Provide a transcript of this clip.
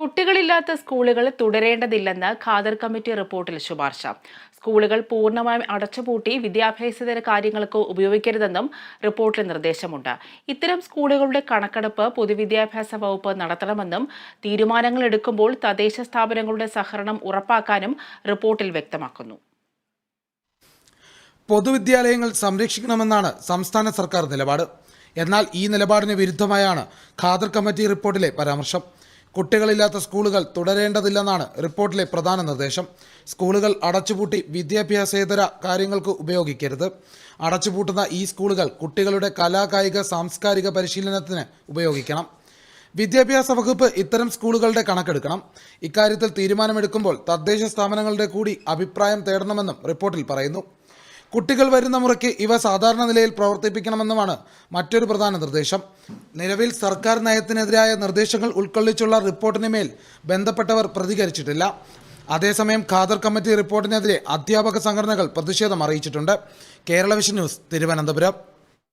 കുട്ടികളില്ലാത്ത സ്കൂളുകൾ തുടരേണ്ടതില്ലെന്ന് ഖാദർ കമ്മിറ്റി റിപ്പോർട്ടിൽ ശുപാർശ. സ്കൂളുകൾ പൂർണമായും അടച്ചുപൂട്ടി വിദ്യാഭ്യാസതര കാര്യങ്ങൾക്ക് ഉപയോഗിക്കരുതെന്നും റിപ്പോർട്ടിൽ നിർദ്ദേശമുണ്ട്. ഇത്തരം സ്കൂളുകളുടെ കണക്കെടുപ്പ് പൊതുവിദ്യാഭ്യാസ വകുപ്പ് നടത്തണമെന്നും തീരുമാനങ്ങൾ എടുക്കുമ്പോൾ തദ്ദേശ സ്ഥാപനങ്ങളുടെ സഹകരണം ഉറപ്പാക്കാനും റിപ്പോർട്ടിൽ വ്യക്തമാക്കുന്നു. പൊതുവിദ്യാലയങ്ങൾ സംരക്ഷിക്കണമെന്നാണ് സംസ്ഥാന സർക്കാർ നിലപാട്. എന്നാൽ ഈ നിലപാടിന് വിരുദ്ധമായാണ് ഖാദർ കമ്മിറ്റി റിപ്പോർട്ടിലെ പരാമർശം. കുട്ടികളില്ലാത്ത സ്കൂളുകൾ തുടരേണ്ടതില്ലെന്നാണ് റിപ്പോർട്ടിലെ പ്രധാന നിർദ്ദേശം. സ്കൂളുകൾ അടച്ചുപൂട്ടി വിദ്യാഭ്യാസേതര കാര്യങ്ങൾക്ക് ഉപയോഗിക്കരുത്. അടച്ചുപൂട്ടുന്ന ഈ സ്കൂളുകൾ കുട്ടികളുടെ കലാകായിക സാംസ്കാരിക പരിശീലനത്തിന് ഉപയോഗിക്കണം. വിദ്യാഭ്യാസ വകുപ്പ് ഇത്തരം സ്കൂളുകളുടെ കണക്കെടുക്കണം. ഇക്കാര്യത്തിൽ തീരുമാനമെടുക്കുമ്പോൾ തദ്ദേശ സ്ഥാപനങ്ങളുടെ കൂടി അഭിപ്രായം തേടണമെന്നും റിപ്പോർട്ടിൽ പറയുന്നു. കുട്ടികൾ വരുന്ന മുറയ്ക്ക് ഇവ സാധാരണ നിലയിൽ പ്രവർത്തിപ്പിക്കണമെന്നുമാണ് മറ്റൊരു പ്രധാന നിർദ്ദേശം. നിലവിൽ സർക്കാർ നയത്തിനെതിരായ നിർദ്ദേശങ്ങൾ ഉൾക്കൊള്ളിച്ചുള്ള റിപ്പോർട്ടിന് മേൽ ബന്ധപ്പെട്ടവർ പ്രതികരിച്ചിട്ടില്ല. അതേസമയം ഖാദർ കമ്മിറ്റി റിപ്പോർട്ടിനെതിരെ അധ്യാപക സംഘടനകൾ പ്രതിഷേധം അറിയിച്ചിട്ടുണ്ട്. Kerala vision news Thiruvananthapuram.